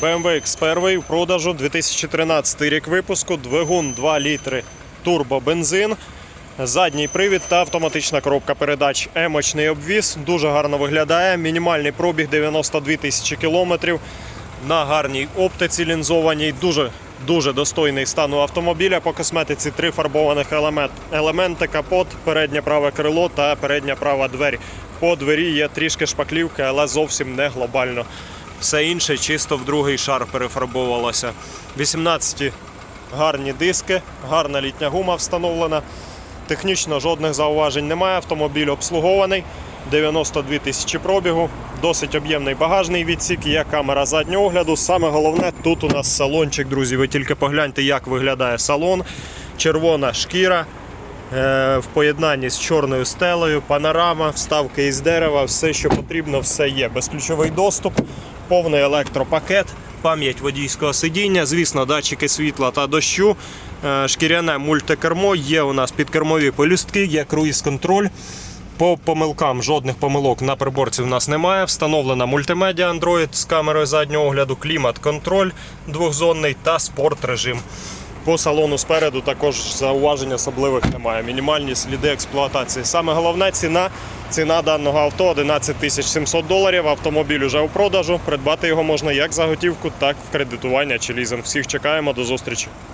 BMW X1 в продажу 2013 рік випуску, двигун 2 літри турбобензин, задній привід та автоматична коробка передач. Емочний обвіз, дуже гарно виглядає. Мінімальний пробіг 92 тисячі кілометрів. На гарній оптиці лінзованій. Дуже дуже достойний стан у автомобіля. По косметиці три фарбованих елемент, елементи, капот, переднє праве крило та передня права двері. По двері є трішки шпаклівки, але зовсім не глобально. Все інше чисто в другий шар перефарбовувалося. 18 гарні диски, гарна літня гума встановлена. Технічно жодних зауважень немає. Автомобіль обслугований. 92 тисячі пробігу, досить об'ємний багажний відсік, є камера заднього огляду. Саме головне, тут у нас салончик, друзі. Ви тільки погляньте, як виглядає салон. Червона шкіра е, в поєднанні з чорною стелею, панорама, вставки із дерева, все, що потрібно, все є. Безключовий доступ, повний електропакет, пам'ять водійського сидіння, звісно, датчики світла та дощу. Е, Шкіряне мультикермо, є у нас підкермові полюстки, є круїз-контроль. По помилкам жодних помилок на приборці в нас немає. Встановлена мультимедіа Android з камерою заднього огляду, клімат-контроль двохзонний та спорт режим. По салону спереду також зауважень особливих немає. Мінімальні сліди експлуатації. Саме головне ціна. Ціна даного авто 11 тисяч 700 доларів. Автомобіль уже у продажу. Придбати його можна як за готівку, так і в кредитування чи лізинг. Всіх чекаємо до зустрічі.